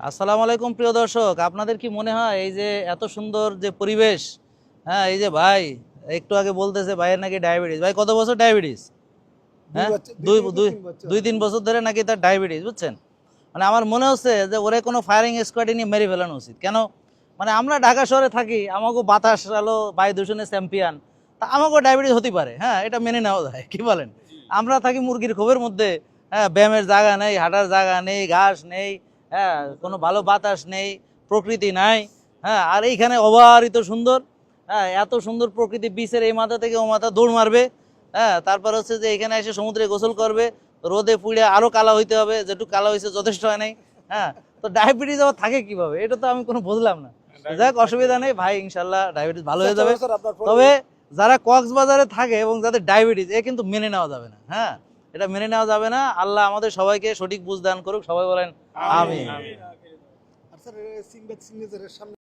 আসসালামু আলাইকুম প্রিয় দর্শক আপনাদের কি মনে হয় এই যে এত সুন্দর যে পরিবেশ? হ্যাঁ এই যে ভাই একটু আগে বলতেছে ভাইয়ের নাকি ডায়াবেটিস। ভাই কত বছর ডায়াবেটিস? হ্যাঁ দুই দুই দুই তিন বছর ধরে নাকি তার ডায়াবেটিস বুঝছেন? মানে আমার মনে হচ্ছে যে ওরে কোনো ফায়ারিং স্কোয়াডে নিয়ে মেরে ফেলানো উচিত। কেন? মানে আমরা ঢাকা শহরে থাকি আমাকে বাতাস আলো বায়ু দূষণের চ্যাম্পিয়ন তা আমাকেও ডায়াবেটিস হতে পারে হ্যাঁ এটা মেনে নেওয়া যায় কি বলেন? আমরা থাকি মুরগির খোপের মধ্যে হ্যাঁ ব্যায়ামের জায়গা নেই হাঁটার জায়গা নেই ঘাস নেই হ্যাঁ কোনো ভালো বাতাস নেই প্রকৃতি নাই হ্যাঁ আর এইখানে অবারিত সুন্দর হ্যাঁ এত সুন্দর প্রকৃতি বিচের এই মাথা থেকে ও মাথা দৌড় মারবে হ্যাঁ তারপর হচ্ছে যে এখানে এসে সমুদ্রে গোসল করবে রোদে পুড়ে আরও কালা হইতে হবে যেটুকু কালা হয়েছে যথেষ্ট হয় নাই হ্যাঁ তো ডায়াবেটিস আবার থাকে কীভাবে? এটা তো আমি কোনো বুঝলাম না। যাক অসুবিধা নেই ভাই ইনশাল্লাহ ডায়াবেটিস ভালো হয়ে যাবে। তবে যারা কক্সবাজারে থাকে এবং যাদের ডায়াবেটিস এ কিন্তু মেনে নেওয়া যাবে না হ্যাঁ। এটা মেনে নেওয়া যাবে না। আল্লাহ আমাদের সবাইকে সঠিক বুঝ দান করুক সবাই বলেন আমিন।